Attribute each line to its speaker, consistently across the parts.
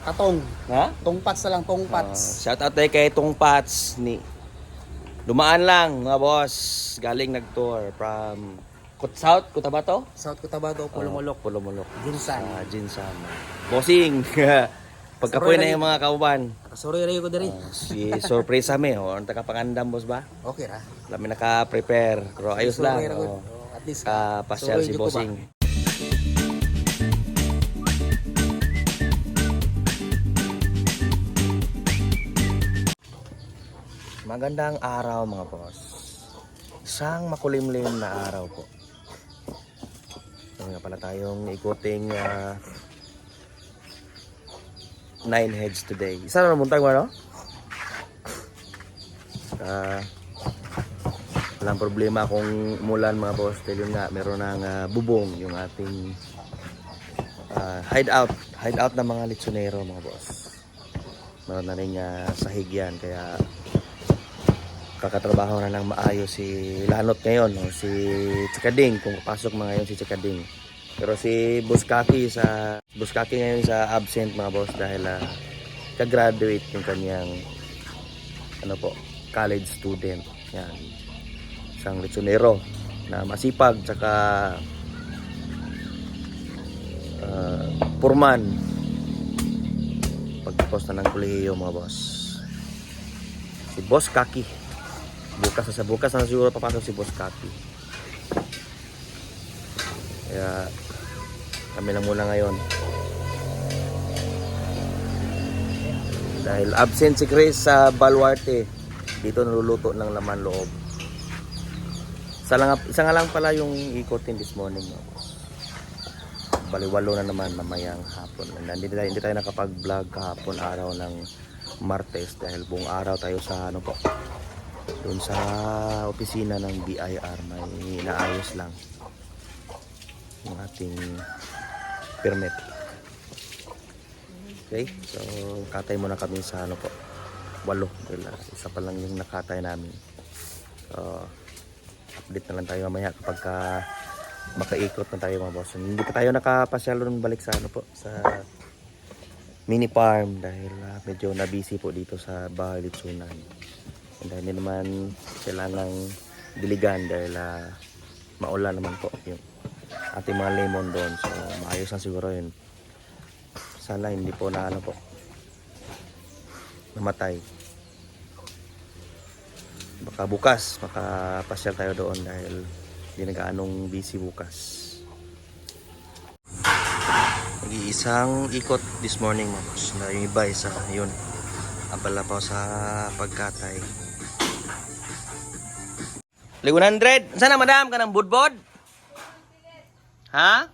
Speaker 1: Katong.
Speaker 2: Ha?
Speaker 1: Tongpats na lang,
Speaker 2: Uh,
Speaker 1: tongpats.
Speaker 2: shout out tayo kay Tong Pats ni Dumaan lang mga boss galing nag-tour from Kut South, Cotabato?
Speaker 1: South Cotabato, Pulumulok.
Speaker 2: Oh, Pulumulok.
Speaker 1: Ginsan.
Speaker 2: Sa Jinsan. Bossing. Pagkapoy na yung mga kauban.
Speaker 1: Sorry rayo ko diri.
Speaker 2: Uh, si surprise kami, oh, ang takapangandam boss ba?
Speaker 1: Okay ra.
Speaker 2: Kami naka-prepare, pero ayos lang. Oh.
Speaker 1: At least
Speaker 2: Ka pasyal si bossing. Magandang araw mga boss. Isang makulimlim na araw po. Ito nga pala tayong ikuting ah, nine heads today. Isa na namuntag mo, no? Ah, walang problema kung umulan mga boss. Dahil nga, meron ng ah, bubong yung ating ah, hideout. Hideout ng mga litsonero mga boss. Meron na rin ah, sahig yan. Kaya kakatrabaho na ng maayos si Lanot ngayon o si Chikading kung papasok mga ngayon si Chikading. Pero si Buskaki sa Buskaki ngayon sa absent mga boss dahil ah, ka-graduate yung kanyang ano po college student. Yan. Isang lechonero na masipag tsaka uh, purman pagtapos na ng kolehiyo mga boss. Si Boss Kaki bukas na sa bukas na siguro papasok si Boss Kaki kaya kami lang muna ngayon. Dahil absent si Chris sa Baluarte dito naluluto ng laman loob. Isa, lang, isa nga lang pala yung ikotin this morning no? baliwalo na naman mamayang hapon. Hindi, tayo- hindi tayo nakapag vlog kahapon araw ng Martes dahil buong araw tayo sa ano po doon sa opisina ng BIR may inaayos lang yung ating permit. Okay? So katay muna kami sa ano po walo. Ah, isa pa lang yung nakatay namin. So update na lang tayo mamaya kapag ka makaikot na tayo mga boss. Hindi pa tayo nakapasyal doon balik sa ano po sa mini farm dahil ah, medyo na po dito sa bahay litsunan And hindi naman kailangang diligan dahil ah, maulan naman po yung ating mga lemon doon. So, maayos na siguro yun. Sana hindi po na ano po namatay. Baka bukas, makapasyal tayo doon dahil hindi na gaanong busy bukas. Nag-iisang ikot this morning mga boss na yung iba isa yun abala pa sa pagkatay Lig 100 sana madam ka ng budbod? Ha?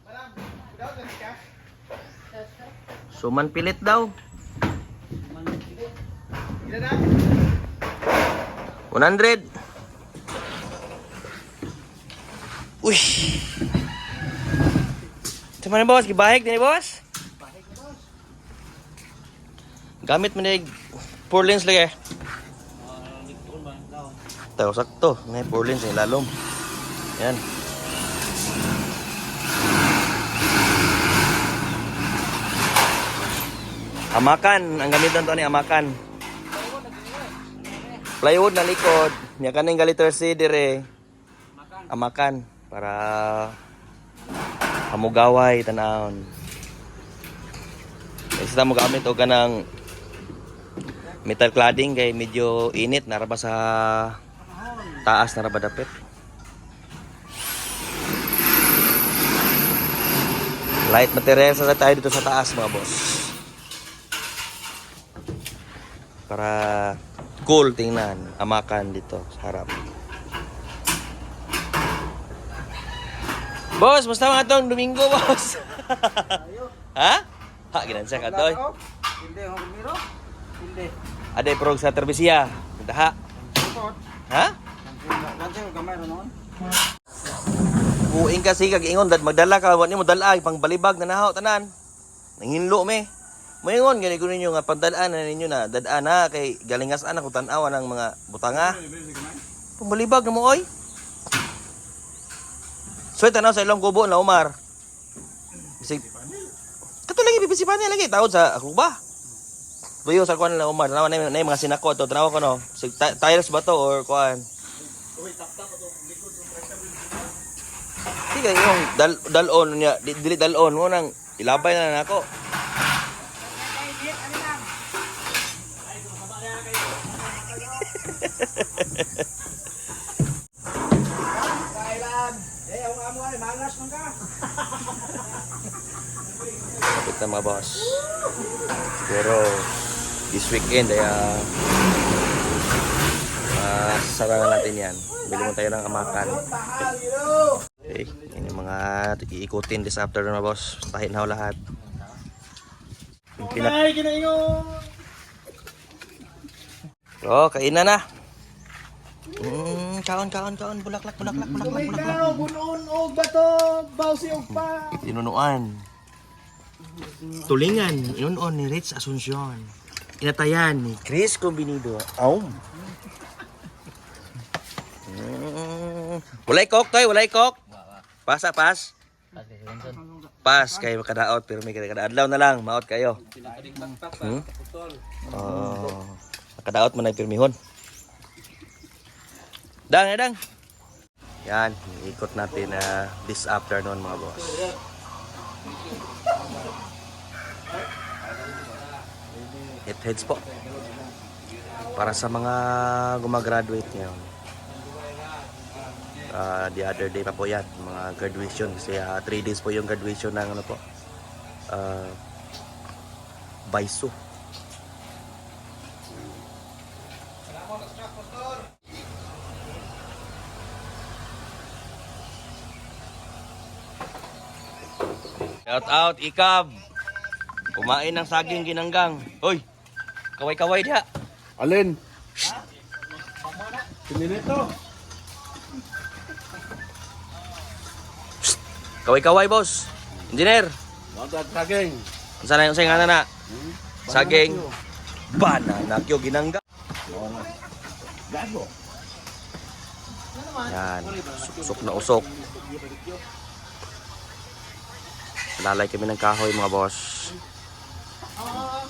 Speaker 2: Suman pilit daw. 100 uy. Sama ni boss, gibahig ni boss. Gamit mo yung four lens lagi. Sakto, may four lens yung lalom. Yan. Amakan, ang gamitan to ni amakan. Plywood na likod, nya kaning galiter si dire. Amakan para hamugaway tanahon. Isa mo gamit og kanang metal cladding kay medyo init naraba sa taas naraba dapit. Light materials na tayo dito sa taas mga boss. Para cool tingnan, amakan dito sa harap. Boss, musta mga tong Domingo, boss? ha? Ha, ginansa ka to.
Speaker 1: Hindi ako kumiro. Hindi.
Speaker 2: Ada prog sa Terbisia. Daha. Ha? Buing kasi kag ingon dad magdala ka wa nimo dala pang balibag na nahaw tanan. Nanginlo me. Moingon gani ko ninyo nga pagdalaan na ninyo na dadaan na kay galingas ana ko tan-aw ng mga butanga. Pambalibag na mo oy. So tanaw sa ilong kubo na Umar. Bisig Kato lagi bibisipan niya lagi tawod sa ako ba? Tuyo sa kuan na Umar. Tanawa na mga sinako to. Tanawa ko no. Sig ti- tiles ba to or kuan? Sige yung dal dalon niya, di- dili dalon mo nang ilabay na nako. Kapit na mga boss. Pero this weekend ay uh, uh, natin yan. Bili mo tayo ng amakan. Okay, mga iikutin this afternoon mga boss. Tahin na lahat. Yung pinak-
Speaker 1: Ay, kinaingon.
Speaker 2: Oh, na. Mm, kaon, kaon, kaon. Bulaklak, bulaklak, bulaklak, bulaklak.
Speaker 1: Ikaw, bunon og bato, bawsi og pa.
Speaker 2: Tinunuan. Tulingan, inunon ni Rich Asuncion. Inatayan ni Chris Combinido. Aum. Mm. Walay kok, toy, walay kok. Pasa, pas. Pas, kayo makadaot, pero may kadadlaw na lang, maot kayo. Hmm? Oh, nakadaot mo na yung pirmihon. Dang, eh, dang. Yan, ikot natin na this afternoon mga boss. It heads po. Para sa mga gumagraduate ngayon. Ah, the other day pa po yan, mga graduation. Kasi 3 days po yung graduation ng ano po. Uh, Baiso. Shout out, Ikab. Kumain ng saging ginanggang. Hoy, kaway-kaway diha.
Speaker 3: Alin? Pininito.
Speaker 2: Kaway-kaway, boss. Engineer,
Speaker 3: Matag saging.
Speaker 2: saan na yung sayang na? Saging. Banana kyo ginanggang.
Speaker 3: Gago.
Speaker 2: Yan, usok na usok. Lalay kami ng kahoy mga boss.
Speaker 3: Ah,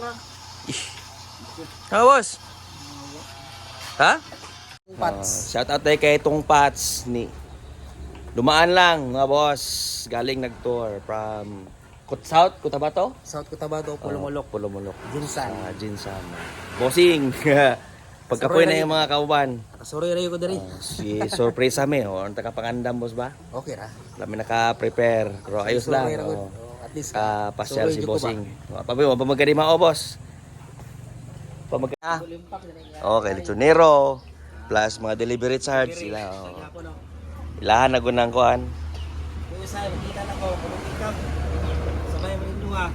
Speaker 3: na.
Speaker 2: Boss? Ha?
Speaker 1: Pats.
Speaker 2: shout out tayo kay Tung Pats ni Dumaan lang mga boss. Galing nag-tour from Kut South, Cotabato?
Speaker 1: South Cotabato, Pulumulok.
Speaker 2: Oh, Pulumulok.
Speaker 1: Jinsan.
Speaker 2: Sa Jinsan. Bossing. Pagkapoy na yung mga kauban.
Speaker 1: Nakasuroy rayo ko diri.
Speaker 2: Si surprise kami. O, ang takapangandam boss ba?
Speaker 1: Okay ra.
Speaker 2: Kami naka-prepare. Pero ayos lang.
Speaker 1: Suroy ra
Speaker 2: o.
Speaker 1: ko. Oh, At least
Speaker 2: Ka pasyal si bossing. Pabi mo, pamagani mga o boss. Pamag ah. Okay, lechonero. Plus mga delivery charge. Sila. O.
Speaker 1: Ako no.
Speaker 2: Ilahan na gunang kuhan.
Speaker 1: Yung isa, makita na ko, kung ikaw. Sabay mo yung dunga.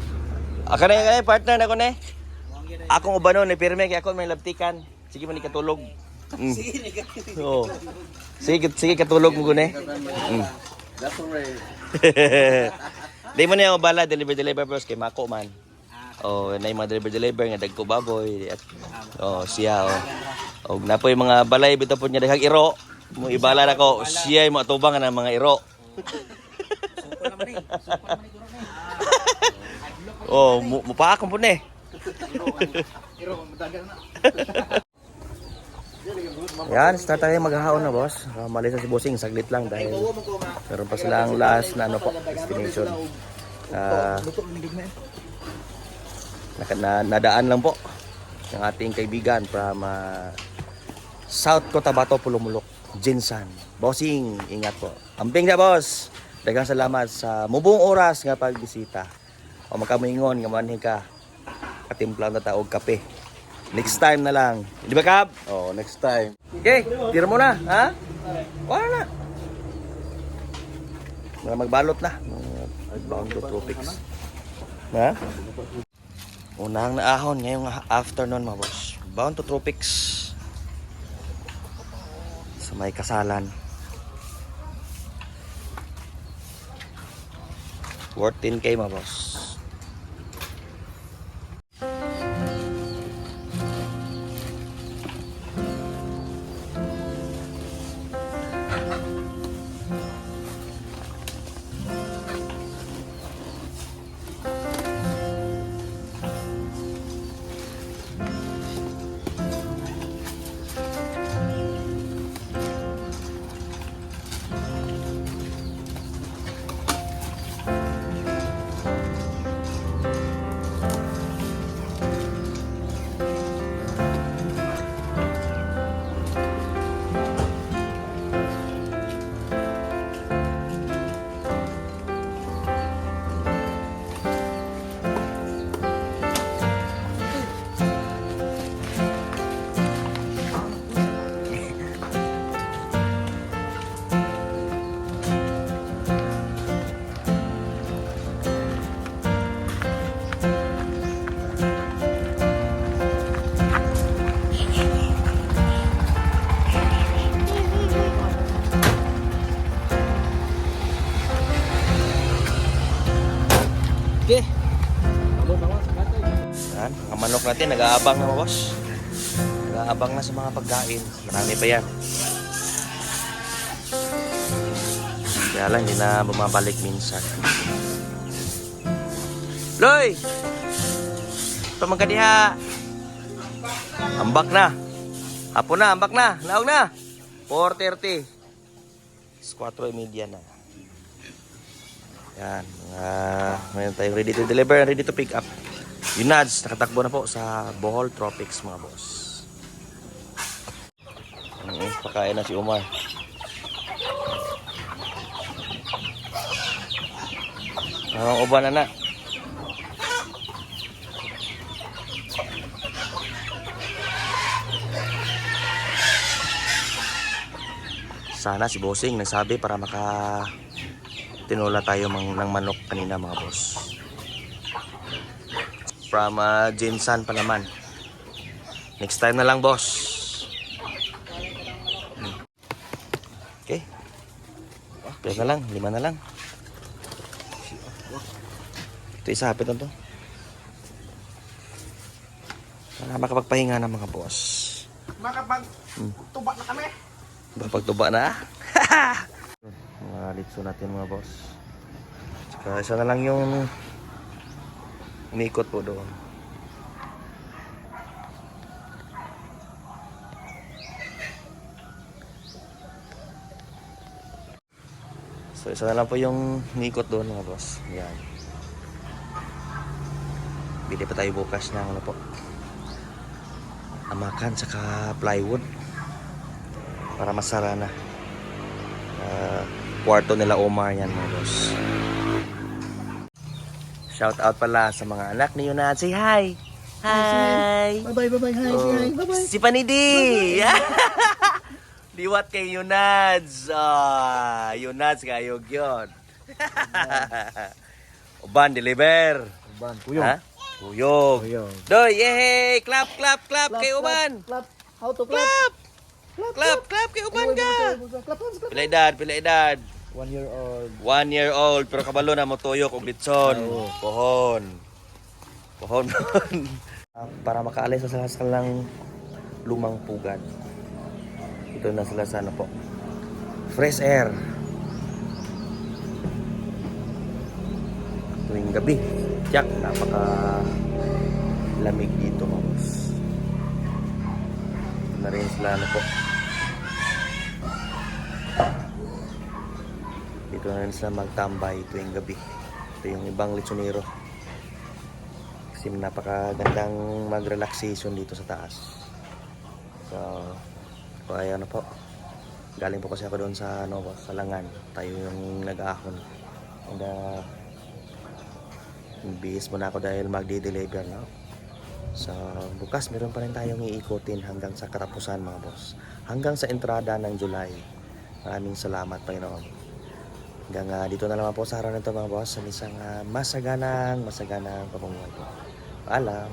Speaker 2: Ako na yung partner na ko na eh.
Speaker 1: Yun
Speaker 2: Akong ubano ni pirme kay ako may labtikan. Sige man ikatulog. Mm. Oo. Sige, sige katulog mo gune. Mm.
Speaker 3: That's alright.
Speaker 2: Di mo na yung bala deliver deliver bros kay Mako man. Oh, na mga deliver deliver nga dagko baboy. At, oh, siya oh. Oh, na po yung mga balay bitaw po niya iro. Mo ibala na ko siya yung mga tubang ng mga iro.
Speaker 1: Suko naman eh. Suko naman eh. guro na eh.
Speaker 2: Oh, mu mupaakon po ni.
Speaker 1: Pero, matagal na.
Speaker 2: Yan, start tayo maghahaon na boss. Uh, malis na si Bossing, saglit lang dahil meron pa silang last na ano po, destination. Ah,
Speaker 1: Luto ng digna eh.
Speaker 2: naka- na, nadaan lang po ng ating kaibigan from ah, South Cotabato, Pulumulok, Jinsan. Bossing, ingat po. Amping na boss. Daghang salamat sa mubong oras nga pagbisita. O makamingon nga manhi ka. Katimpla na taog kape. Next time na lang. Di ba, Kab?
Speaker 3: Oh, next time.
Speaker 2: Okay, tira mo na, ha? Wala na. Mga magbalot na. Mga Bound to tropics. Ha? Unang naahon ngayong afternoon mga boss. Bound to tropics. Sa may kasalan. Worth 10k mga boss. Yan, mga manok natin, nag-aabang na boss. Nag-aabang na sa mga pagkain. Marami pa yan. Kaya lang, hindi na bumabalik minsan. Loy! Tumangka diha. Ambak na. Apo na, ambak na. Laog na. 4.30. 4.30 na. Yan. Uh, ngayon tayo ready to deliver and ready to pick up. Yung Nads, nakatakbo na po sa Bohol Tropics mga boss. Mm, pakain na si Umar. Ang uban na na. Sana si Bossing nagsabi para maka tinola tayo ng manok kanina mga boss. From uh, Jinsan pa naman. Next time na lang boss. Hmm. Okay. Pila na lang, lima na lang. Ito isa hapit na to. Para makapagpahinga ng mga boss.
Speaker 1: Makapag tuba na kami.
Speaker 2: Mapagtuba na. mga litso natin mga boss. Tsaka isa na lang yung umikot po doon. So isa na lang po yung umikot doon mga boss. Yan. Bili pa tayo bukas ng ano po. Amakan saka plywood para masara na. Ah, kwarto nila Omar yan mga boss. Shout out pala sa mga anak ni Yunat. Say hi! Hi!
Speaker 1: Bye-bye, bye-bye. Hi,
Speaker 2: Oh,
Speaker 1: hi. Bye-bye.
Speaker 2: Si Panidi! Liwat kay Yunads. Ah, Yunads kayog yun. Uban, deliver.
Speaker 1: Ban,
Speaker 2: Ha? Kuyog.
Speaker 1: Kuyog.
Speaker 2: Doy, yehey! Clap, clap, clap, kay Uban.
Speaker 1: Clap. How to clap?
Speaker 2: Clap! Clap, clap kay Uban ka.
Speaker 1: Clap, clap.
Speaker 2: Pila edad, pila edad.
Speaker 1: One year old.
Speaker 2: One year old, pero kabalo na mo tuyok og litson.
Speaker 1: Oo.
Speaker 2: Pohon. Pohon. Ah, Para makaalis sa sa lang lumang pugad. Ito na sila sa ano po. Fresh air. Tuwing gabi. Tiyak, napaka lamig dito. Ito na rin sila ano po. Dito na sila magtambay tuwing gabi. Ito yung ibang lechonero. Kasi napakagandang mag-relaxation dito sa taas. So, so ayan na po. Galing po kasi ako doon sa ano, sa Langan. Tayo yung nag-ahon. And uh, bihis muna ako dahil magdi-deliver no? So, bukas meron pa rin tayong iikutin hanggang sa katapusan mga boss. Hanggang sa entrada ng July. Maraming salamat Panginoon. Hanggang ah, dito na naman po sa araw na ito mga boss sa isang ah, masaganang, masaganang pamumuhay po. Paalam.